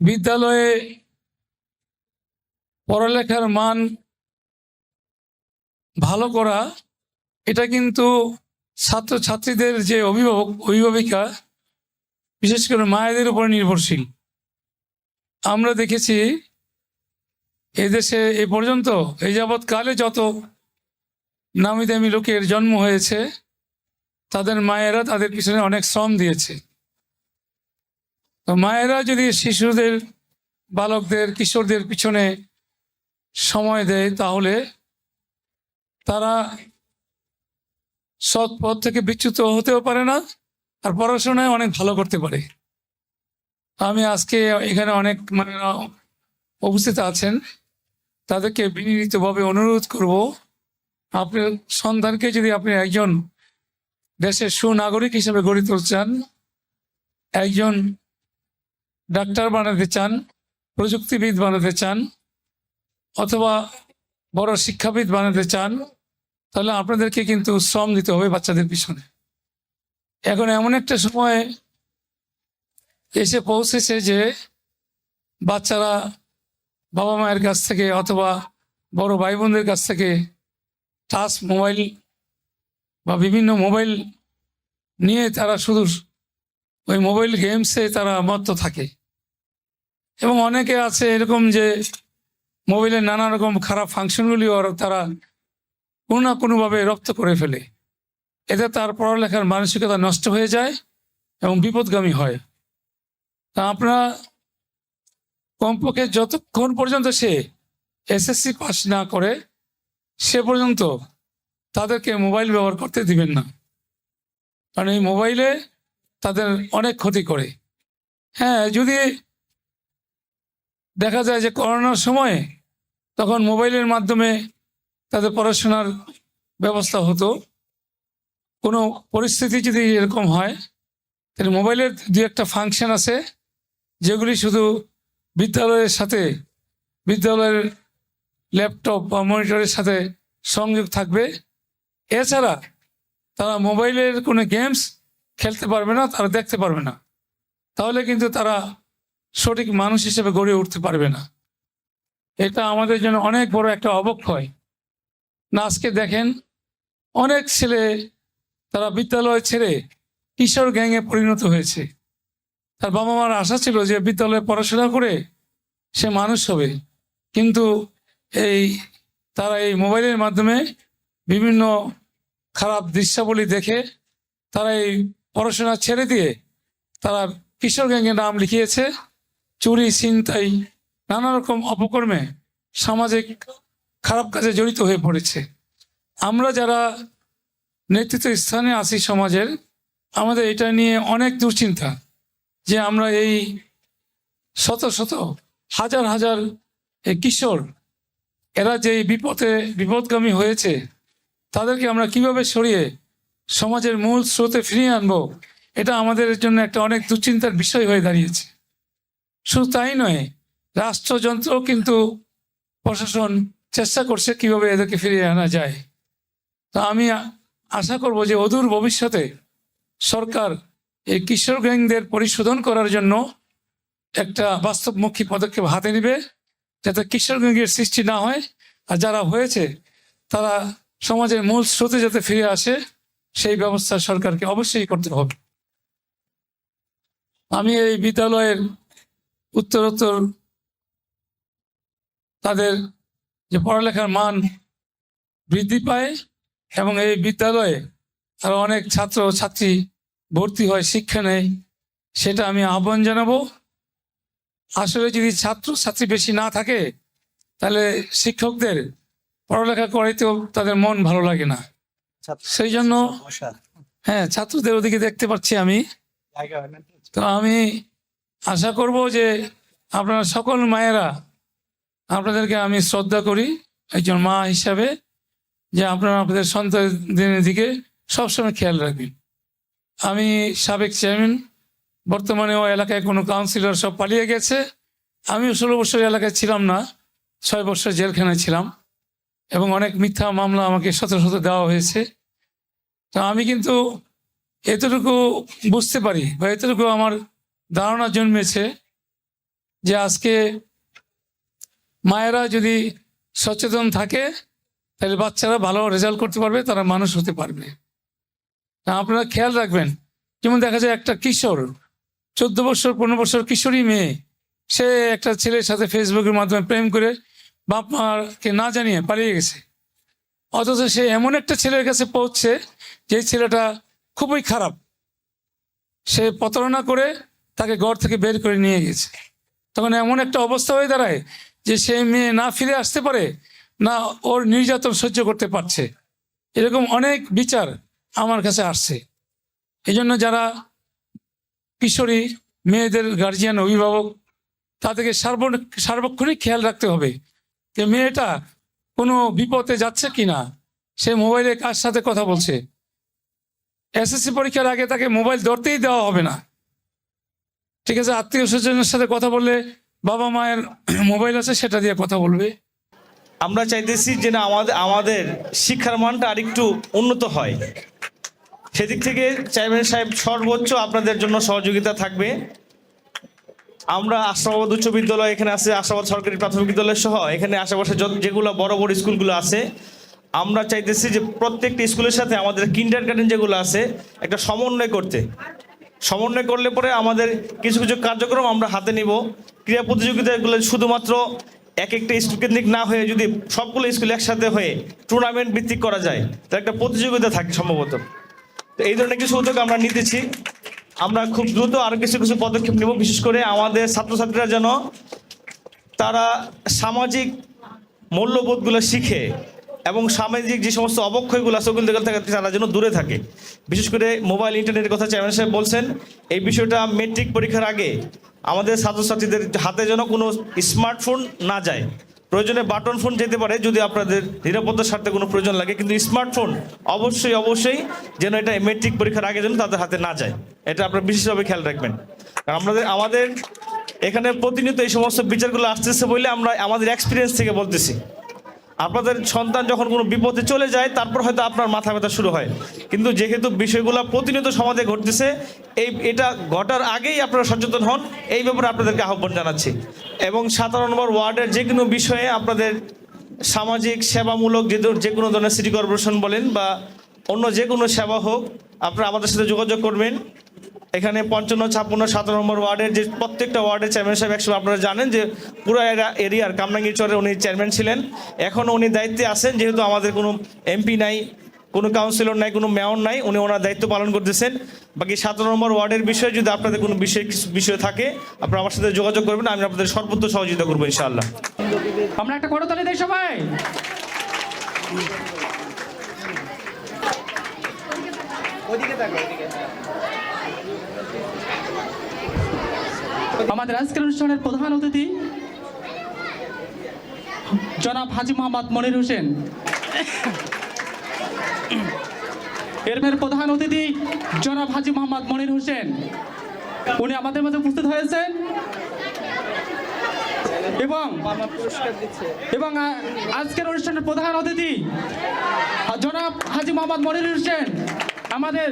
বিদ্যালয়ে পড়ালেখার মান ভালো করা, এটা কিন্তু ছাত্রছাত্রীদের যে অভিভাবক, অভিভাবিকা, বিশেষ করে মায়েদের উপর নির্ভরশীল। আমরা দেখেছি এদেশে এ পর্যন্ত এই যাবৎ কালে যত নামি দামি লোকের জন্ম হয়েছে, তাদের মায়েরা তাদের পিছনে অনেক শ্রম দিয়েছে। তো মায়েরা যদি শিশুদের, বালকদের, কিশোরদের পিছনে সময় দেয়, তাহলে তারা সৎ পথ থেকে বিচ্যুত হতেও পারে না আর পড়াশোনায় অনেক ভালো করতে পারে। আমি আজকে এখানে অনেক মানে উপস্থিত আছেন। তাদেরকে বিনীতভাবে অনুরোধ করব আপনার সন্তানকে যদি আপনি একজন দেশের সুনাগরিক হিসেবে গড়ে তুলতে চান, একজন ডাক্তার বানাতে চান, প্রযুক্তিবিদ বানাতে চান, অথবা বড় শিক্ষাবিদ বানাতে চান, তাহলে আপনাদেরকে কিন্তু শ্রম দিতে হবে বাচ্চাদের পিছনে। এখন এমন একটা সময় এসে পৌঁছেছে যে বাচ্চারা বাবা মায়ের কাছ থেকে অথবা বড় ভাই বোনদের কাছ থেকে টাচ মোবাইল বা বিভিন্ন মোবাইল নিয়ে তারা শুধু ওই মোবাইল গেমসে তারা মত্ত থাকে। এবং অনেকে আছে এরকম যে মোবাইলের নানা রকম খারাপ ফাংশনগুলিও তারা কোনো না কোনোভাবে রপ্ত করে ফেলে। এতে তার পড়ালেখার মানসিকতা নষ্ট হয়ে যায় এবং বিপদগামী হয়। তা আপনারা কমপক্ষে যতক্ষণ পর্যন্ত সে এসএসসি পাস না করে, সে পর্যন্ত তাদেরকে মোবাইল ব্যবহার করতে দিবেন না। কারণ এই মোবাইলে তাদের অনেক ক্ষতি করে। হ্যাঁ যদি দেখা যায় যে করোনার সময়ে তখন মোবাইলের মাধ্যমে তাদের পড়াশোনার ব্যবস্থা হতো। কোনো পরিস্থিতি যদি এরকম হয়, তাহলে মোবাইলের দু একটা ফাংশন আছে, যেগুলি শুধু বিদ্যালয়ের সাথে, বিদ্যালয়ের ল্যাপটপ বা মনিটরের সাথে সংযোগ থাকবে। এছাড়া তারা মোবাইলের কোনো গেমস খেলতে পারবে না, তারা দেখতে পারবে না। তাহলে কিন্তু তারা সঠিক মানুষ হিসেবে গড়ে উঠতে পারবে না। এটা আমাদের জন্য অনেক বড় একটা অবক্ষয়। না, আজকে দেখেন অনেক ছেলে তারা বিদ্যালয় ছেড়ে কিশোর গ্যাংয়ে পরিণত হয়েছে। তার বাবা মার আশা ছিল যে বিদ্যালয়ে পড়াশোনা করে সে মানুষ হবে। কিন্তু এই তারা এই মোবাইলের মাধ্যমে বিভিন্ন খারাপ দৃশ্যাবলী দেখে তারা এই পড়াশোনা ছেড়ে দিয়ে তারা কিশোর গ্যাংয়ে নাম লিখিয়েছে। চুরি, ছিনতাই নানা রকম অপকর্মে সামাজিক খারাপ কাজে জড়িত হয়ে পড়েছে। আমরা যারা নেতৃত্ব স্থানে আছি সমাজের, আমাদের এটা নিয়ে অনেক দুশ্চিন্তা যে আমরা এই শত শত, হাজার হাজার কিশোর, এরা যে বিপদে, বিপদগামী হয়েছে, তাদেরকে আমরা কীভাবে সরিয়ে সমাজের মূল স্রোতে ফিরিয়ে আনব, এটা আমাদের জন্য একটা অনেক দুশ্চিন্তার বিষয় হয়ে দাঁড়িয়েছে। শুধু তাই নয়, রাষ্ট্রযন্ত্র কিন্তু প্রশাসন চেষ্টা করছে কীভাবে এদেরকে ফিরিয়ে আনা যায়। তো আমি আশা করব যে অদূর ভবিষ্যতে সরকার এই কিশোর গ্যাংদের পরিশোধন করার জন্য একটা বাস্তবমুখী পদক্ষেপ হাতে নেবে, যাতে কিশোর গ্যাংয়ের সৃষ্টি না হয়। আর যারা হয়েছে, তারা সমাজের মূল স্রোতে যাতে ফিরে আসে, সেই ব্যবস্থা সরকারকে অবশ্যই করতে হবে। আমি এই বিদ্যালয়ের উত্তরোত্তর তাদের যে পড়ালেখার মান বৃদ্ধি পায় এবং এই বিদ্যালয়ে আরও অনেক ছাত্র ছাত্রী ভর্তি হয় শিক্ষা নেয় সেটা আমি আহ্বান জানাব। আসলে যদি ছাত্র ছাত্রী বেশি না থাকে তাহলে শিক্ষকদের পড়ালেখা করাইতেও তাদের মন ভালো লাগে না। সেই জন্য হ্যাঁ ছাত্রদের ওদিকে দেখতে পাচ্ছি আমি। তো আমি আশা করব যে আপনারা সকল মায়েরা আপনাদেরকে আমি শ্রদ্ধা করি একজন মা হিসাবে, যে আপনারা আপনাদের সন্তানদের দিকে সবসময় খেয়াল রাখবেন। আমি সাবেক চেয়ারম্যান, বর্তমানে ও এলাকায় কোনো কাউন্সিলর সব পালিয়ে গেছে। আমি ষোলো বছর এলাকায় ছিলাম না, ছয় বছর জেলখানায় ছিলাম এবং অনেক মিথ্যা মামলা আমাকে শত শত দেওয়া হয়েছে। তো আমি কিন্তু এতটুকু বুঝতে পারি বা এতটুকু আমার ধারণা জন্মেছে যে আজকে মায়েরা যদি সচেতন থাকে, তাহলে বাচ্চারা ভালো রেজাল্ট করতে পারবে, তারা মানুষ হতে পারবে। আপনারা খেয়াল রাখবেন, যেমন দেখা যায় একটা কিশোর, চোদ্দ বছর, পনেরো বছর কিশোরী মেয়ে, সে একটা ছেলের সাথে ফেসবুকের মাধ্যমে প্রেম করে বাপ মাকে না জানিয়ে পালিয়ে গেছে। অথচ সে এমন একটা ছেলের কাছে পৌঁছছে যে ছেলেটা খুবই খারাপ। সে প্রতারণা করে তাকে ঘর থেকে বের করে নিয়ে গেছে। তখন এমন একটা অবস্থা হয়ে দাঁড়ায় যে সে মেয়ে না ফিরে আসতে পারে, না ওর নির্যাতন সহ্য করতে পারছে। এরকম অনেক বিচার আমার কাছে আসছে। এই জন্য যারা কিশোরী মেয়েদের গার্জিয়ান অভিভাবক, তাদেরকে সার্ব সার্বক্ষণিক খেয়াল রাখতে হবে যে মেয়েটা কোনো বিপদে যাচ্ছে কি না। সে মোবাইলে কার সাথে কথা বলছে? এসএসসি পরীক্ষার আগে তাকে মোবাইল ধরতেই দেওয়া হবে না। ঠিক আছে, আত্মীয় স্বজনের সাথে কথা বললে বাবা মায়ের মোবাইল আছে, সেটা দিয়ে কথা বলবে। আমরা চাইতেছি যে না আমাদের আমাদের শিক্ষার মানটা আরেকটু উন্নত হয়। সেদিক থেকে চেয়ারম্যান সাহেব, সর্বোচ্চ আপনাদের জন্য সহযোগিতা থাকবে। আমরা আশরাবাদ উচ্চ বিদ্যালয়, এখানে আছে আশরাবাদ সরকারি প্রাথমিক বিদ্যালয় সহ, এখানে আশেপাশে যেগুলো বড় বড় স্কুলগুলো আছে, আমরা চাইতেছি যে প্রত্যেকটা স্কুলের সাথে আমাদের কিন্ডার গার্ডেন যেগুলো আছে, একটা সমন্বয় করতে। সমন্বয় করলে পরে আমাদের কিছু কিছু কার্যক্রম আমরা হাতে নিব। ক্রীড়া প্রতিযোগিতাগুলো শুধুমাত্র এক একটা স্কুল কেন্দ্রিক না হয়ে যদি সবগুলো স্কুল একসাথে হয়ে টুর্নামেন্ট ভিত্তিক করা যায়, তাহলে একটা প্রতিযোগিতা থাকে সম্ভবত। তো এই ধরনের কিছু উদ্যোগ আমরা নিতেছি। আমরা খুব দ্রুত আরও কিছু কিছু পদক্ষেপ নেব, বিশেষ করে আমাদের ছাত্রছাত্রীরা যেন তারা সামাজিক মূল্যবোধগুলো শিখে এবং সামাজিক যে সমস্ত অবক্ষয়গুলো আছে, ওগুলো থেকে তারা যেন দূরে থাকে। বিশেষ করে মোবাইল, ইন্টারনেটের কথা চেয়ারম্যান সাহেব বলছেন, এই বিষয়টা মেট্রিক পরীক্ষার আগে আমাদের ছাত্রছাত্রীদের হাতে যেন কোনো স্মার্টফোন না যায়। প্রয়োজনে বাটন ফোন যেতে পারে, যদি আপনাদের নিরাপত্তার স্বার্থে কোনো প্রয়োজন লাগে, কিন্তু স্মার্টফোন অবশ্যই অবশ্যই যেন এটা মেট্রিক পরীক্ষার আগে যেন তাদের হাতে না যায়। এটা আপনারা বিশেষভাবে খেয়াল রাখবেন। আমাদের আমাদের এখানে প্রতিনিয়ত এই সমস্ত বিচারগুলো আসতেছে বলে আমরা আমাদের এক্সপিরিয়েন্স থেকে বলতেছি। আপনাদের সন্তান যখন কোনো বিপদে চলে যায়, তারপর হয়তো আপনার মাথা ব্যথা শুরু হয়। কিন্তু যেহেতু বিষয়গুলো প্রতিনিয়ত সমাজে ঘটতেছে, এই, এটা ঘটার আগেই আপনারা সচেতন হন। এই ব্যাপারে আপনাদেরকে আহ্বান জানাচ্ছি। এবং সাতান্ন নম্বর ওয়ার্ডের যে কোনো বিষয়ে আপনাদের সামাজিক সেবামূলক যে যে কোনো ধরনের সিটি কর্পোরেশন বলেন বা অন্য যে কোনো সেবা হোক, আপনারা আমাদের সাথে যোগাযোগ করবেন। এখানে পঞ্চান্ন ছাপ্পান্ন সাতান্ন নম্বর ওয়ার্ডের যে প্রত্যেকটা ওয়ার্ডের চেয়ারম্যান সাহেব একসময় আপনারা জানেন যে পুরো এরা- এরিয়ার কামরাঙ্গীর চরে উনি চেয়ারম্যান ছিলেন। এখনও উনি দায়িত্বে আছেন যেহেতু আমাদের কোনো এমপি নাই কোনো কাউন্সিলর নাই কোনো মেয়র নাই উনি ওনার দায়িত্ব পালন করতেছেন। বাকি সাতান্ন নম্বর ওয়ার্ডের বিষয়ে যদি আপনাদের কোনো বিষয় বিষয় থাকে আপনারা আমার সাথে যোগাযোগ করবেন আমি আপনাদের সর্বোচ্চ সহযোগিতা করব ইনশাআল্লাহ। আমরা একটা করতালি দেই সবাই। আমাদের আজকের অনুষ্ঠানের প্রধান অতিথি জনাব হাজি মোহাম্মদ মনির হোসেন। এর প্রধান অতিথি জনাব হাজি মোহাম্মদ মনির হোসেন। উনি আমাদের মাঝে উপস্থিত হয়েছেন। এবং এবং আজকের অনুষ্ঠানের প্রধান অতিথি জনাব হাজি মোহাম্মদ মনির হোসেন, আমাদের